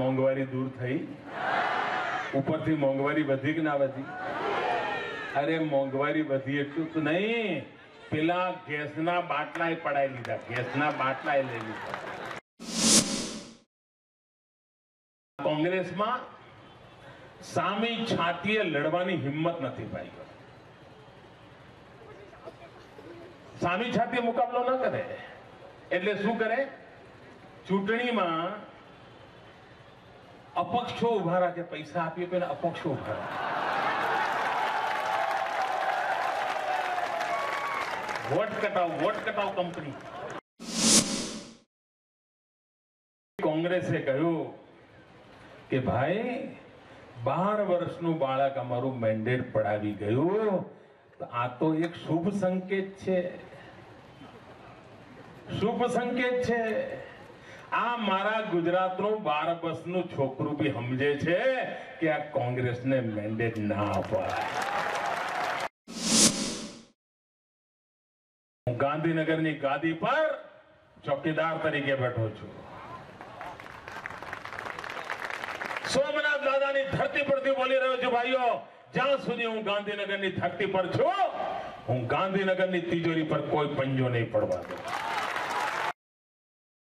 મોંઘવારી દૂર થઈ. ઉપરથી મોંઘવારી વધી કે ના વધી? અરે, મોંઘવારી વધી એટલું તો નહીં. પેલા ગેસના બાટલાએ પડાવી લીધા. ગેસના બાટલાએ લઈ લીધા. કોંગ્રેસમાં સામી છાતીએ લડવાની હિંમત નથી ભાઈ. સામી છાતીએ મુકાબલો ન કરે. એટલે શું કરે? ચૂંટણીમાં અપક્ષો ઊભા રાખે પૈસા આપીએ પેલા અપક્ષો ઊભા વોટ કટાવ વોટ કટાવ કંપની. કોંગ્રેસે કહ્યું કે ભાઈ, બાર વર્ષનું બાળક અમારું મેન્ડેટ પડાવી ગયું આ તો એક શુભ સંકેત છે. શુભ સંકેત છે. આ મારા ગુજરાતનું બાર વર્ષનું છોકરું બી સમજે છે કે આ કોંગ્રેસને મેન્ડેટ ના અપાય. હું ગાંધીનગરની ગાદી પર ચોકીદાર તરીકે બેઠો છું. સોમનાથ દાદાની ધરતી પરથી બોલી રહ્યો છું ભાઈઓ, જ્યાં સુધી હું ગાંધીનગરની ધરતી પર છું, હું ગાંધીનગરની તિજોરી પર કોઈ પંજો નહીં પડવા દઉં.